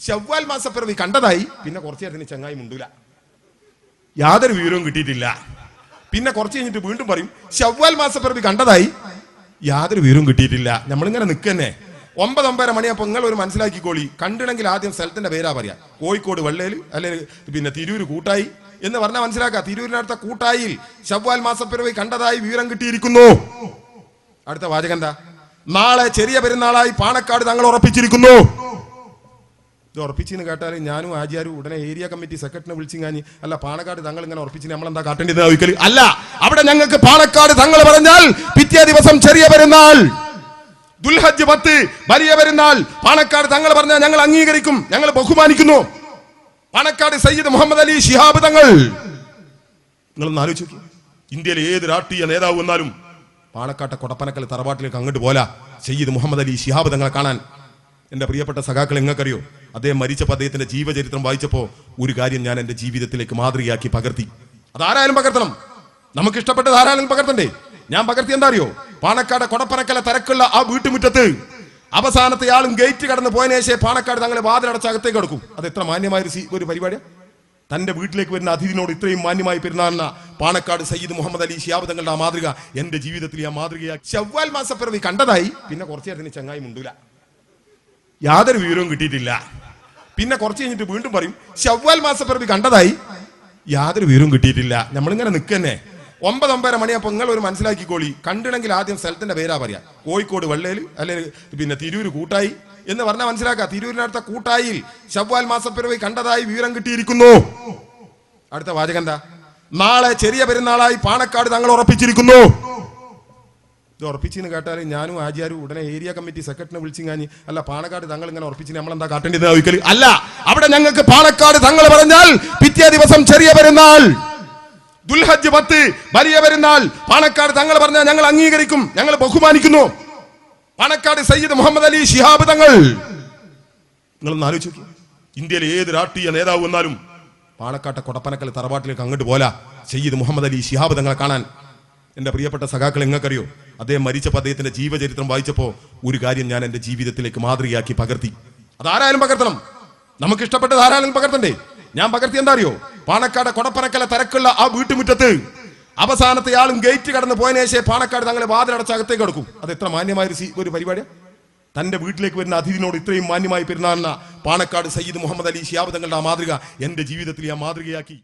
ശവ്വാൽ മാസപ്പിറവി കണ്ടതായി. പിന്നെ കുറച്ച് നേരത്തിന് ചങ്ങായി മുണ്ടൂല. യാതൊരു വിവരവും കിട്ടിയിട്ടില്ല. പിന്നെ കുറച്ച് കഴിഞ്ഞിട്ട് വീണ്ടും പറയും ശവ്വാൽ മാസപ്പിറവി കണ്ടതായി. യാതൊരു വിവരവും കിട്ടിയിട്ടില്ല. നമ്മളിങ്ങനെ നിൽക്കന്നെ. ഒമ്പത് ഒമ്പതര അപ്പൊ നിങ്ങൾ ഒരു മനസ്സിലാക്കിക്കോളി. കണ്ടിണെങ്കിൽ ആദ്യം സ്ഥലത്തിന്റെ പേരാ പറയാ. കോഴിക്കോട് വെള്ളയിൽ അല്ലെങ്കിൽ പിന്നെ തിരൂര് കൂട്ടായി എന്ന് പറഞ്ഞാൽ മനസ്സിലാക്കുക തിരൂരിനടുത്ത കൂട്ടായിൽ ശവ്വാൽ മാസപ്പിറവി കണ്ടതായി വിവരം കിട്ടിയിരിക്കുന്നു. അടുത്ത വാചകം എന്താ? നാളെ ചെറിയ പെരുന്നാളായി പാണക്കാട് തങ്ങൾ ഉറപ്പിച്ചിരിക്കുന്നു. ഇത് ഉറപ്പിച്ചെന്ന് കേട്ടാൽ ഞാനും ആചാരും ഉടനെ ഏരിയ കമ്മിറ്റി സെക്രട്ടറിനെ വിളിച്ചു കഴിഞ്ഞ് അല്ല പാണക്കാട് തങ്ങൾ ഇങ്ങനെ ഉറപ്പിച്ചു നമ്മൾ എന്താ കാട്ടേണ്ടത് ഒരിക്കൽ അല്ല അവിടെ ഞങ്ങൾക്ക് പാണക്കാട് തങ്ങൾ പറഞ്ഞാൽ പിറ്റേ ദിവസം ചെറിയ പെരുന്നാൾ. ദുൽഹജ് പത്ത് വലിയ പെരുന്നാൾ. പാണക്കാട് തങ്ങൾ പറഞ്ഞാൽ ഞങ്ങൾ അംഗീകരിക്കും ഞങ്ങൾ ബഹുമാനിക്കുന്നു. പാണക്കാട് സയ്യിദ് മുഹമ്മദ് അലി ഷിഹാബ് തങ്ങൾ. നിങ്ങൾ ആലോചിച്ചു ഇന്ത്യയിലെ ഏത് രാഷ്ട്രീയ നേതാവ് വന്നാലും പാണക്കാട്ടെ കൊടപ്പനക്കൽ തറവാട്ടിലേക്ക് അങ്ങോട്ട് പോല സയ്യിദ് മുഹമ്മദ് അലി ഷിഹാബ് തങ്ങളെ കാണാൻ. എന്റെ പ്രിയപ്പെട്ട സഖാക്കൾ എങ്ങക്കറിയോ അദ്ദേഹം മരിച്ചപ്പോൾ അദ്ദേഹത്തിന്റെ ജീവചരിത്രം വായിച്ചപ്പോൾ ഒരു കാര്യം ഞാൻ എന്റെ ജീവിതത്തിലേക്ക് മാതൃകയാക്കി പകർത്തി. അതാരായാലും പകർത്തണം. നമുക്ക് ഇഷ്ടപ്പെട്ട ആരായാലും പകർത്തണ്ടേ? ഞാൻ പകർത്തി എന്താ അറിയോ പാണക്കാട് കൊടപ്പനക്കല തിരക്കുള്ള ആ വീട്ടുമുറ്റത്ത് അവസാനത്തെ ആളും ഗേറ്റ് കടന്ന് പോയതിനു ശേഷം പാണക്കാട് തങ്ങളെ വാതിലടച്ച് അകത്തേക്ക് കിടക്കും. അത് എത്ര മാന്യമായ ഒരു പരിപാടിയാണ് തന്റെ വീട്ടിലേക്ക് വരുന്ന അതിഥിനോട് ഇത്രയും മാന്യമായി പെരുന്നാളിന പാണക്കാട് സയ്യിദ് മുഹമ്മദ് അലി ഷിയാബ് തങ്ങളുടെ ആ മാതൃക എന്റെ ജീവിതത്തിൽ ആ മാതൃകയാ ചവ്വാൽ മാസപ്പിറവി കണ്ടതായി. പിന്നെ കുറച്ചു നേരത്തിന് ചങ്ങായി മുണ്ടൂല. യാതൊരു വിവരവും കിട്ടിയിട്ടില്ല. പിന്നെ കുറച്ച് കഴിഞ്ഞിട്ട് വീണ്ടും പറയും ശവ്വാൽ മാസപ്പിറവി കണ്ടതായി. യാതൊരു വിവരവും കിട്ടിയിട്ടില്ല. നമ്മളിങ്ങനെ നിൽക്കന്നെ. ഒമ്പത് ഒമ്പതര മണിയപ്പോൾ നിങ്ങൾ ഒരു മനസ്സിലാക്കിക്കോളി. കണ്ടിണെങ്കിൽ ആദ്യം സ്ഥലത്തിന്റെ പേരാ പറയാ. കോഴിക്കോട് വെള്ളയിൽ അല്ലെങ്കിൽ പിന്നെ തിരൂര് കൂട്ടായി എന്ന് പറഞ്ഞാൽ മനസ്സിലാക്കുക തിരൂരിനടുത്ത കൂട്ടായിൽ ശവ്വാൽ മാസപ്പിറവി കണ്ടതായി വിവരം കിട്ടിയിരിക്കുന്നു. അടുത്ത വാചകന്താ നാളെ ചെറിയ പെരുന്നാളായി പാണക്കാട് തങ്ങൾ ഉറപ്പിച്ചിരിക്കുന്നു. ഇത് ഉറപ്പിച്ചെന്ന് കേട്ടാൽ ഞാനും ആചാരും ഉടനെ ഏരിയ കമ്മിറ്റി സെക്രട്ടറിനെ വിളിച്ചു കഴിഞ്ഞ് അല്ല പാണക്കാട് തങ്ങൾ ഇങ്ങനെ ഉറപ്പിച്ച് നമ്മളെന്താ കാട്ടേണ്ടത് ഒരിക്കൽ അല്ല അവിടെ ഞങ്ങൾക്ക് പാണക്കാട് തങ്ങൾ പറഞ്ഞാൽ പിറ്റേ ദിവസം ചെറിയ പെരുന്നാൾ. ദുൽഹജ് പത്ത് വലിയ പെരുന്നാൾ. പാണക്കാട് തങ്ങൾ പറഞ്ഞാൽ ഞങ്ങൾ അംഗീകരിക്കും ഞങ്ങൾ ബഹുമാനിക്കുന്നു. പാണക്കാട് സയ്യിദ് മുഹമ്മദ് അലി ഷിഹാബ് തങ്ങൾ. നിങ്ങളൊന്ന് ആലോചിച്ചു ഇന്ത്യയിലെ ഏത് രാഷ്ട്രീയ നേതാവ് വന്നാലും പാണക്കാട്ടെ കൊടപ്പനക്കൽ തറവാട്ടിലേക്ക് അങ്ങോട്ട് പോല. സയ്യിദ് മുഹമ്മദ് അലി ഷിഹാബ് തങ്ങളെ കാണാൻ. എന്റെ പ്രിയപ്പെട്ട സഖാക്കൾ എങ്ങക്കറിയോ അദ്ദേഹം മരിച്ചപ്പോൾ അദ്ദേഹത്തിന്റെ ജീവചരിത്രം വായിച്ചപ്പോൾ ഒരു കാര്യം ഞാൻ എന്റെ ജീവിതത്തിലേക്ക് മാതൃകയാക്കി പകർത്തി. അതാരായാലും പകർത്തണം. നമുക്ക് ഇഷ്ടപ്പെട്ട ആരായാലും പകർത്തണ്ടേ? ഞാൻ പകർത്തി എന്താ അറിയോ പാണക്കാട് കൊടപ്പനക്കല തിരക്കുള്ള ആ വീട്ടുമുറ്റത്ത് അവസാനത്തെ ആളും ഗേറ്റ് കടന്ന് പോയതിനു ശേഷം പാണക്കാട് തങ്ങളെ വാതിലടച്ച് അകത്തേക്ക് കിടക്കും. അത് എത്ര മാന്യമായ ഒരു പരിപാടിയാണ് തന്റെ വീട്ടിലേക്ക് വരുന്ന അതിഥിനോട് ഇത്രയും മാന്യമായി പെരുന്നാളിന പാണക്കാട് സയ്യിദ് മുഹമ്മദ് അലി ഷിയാബ് തങ്ങളുടെ ആ മാതൃക എന്റെ ജീവിതത്തിൽ ആ മാതൃകയാക്കി.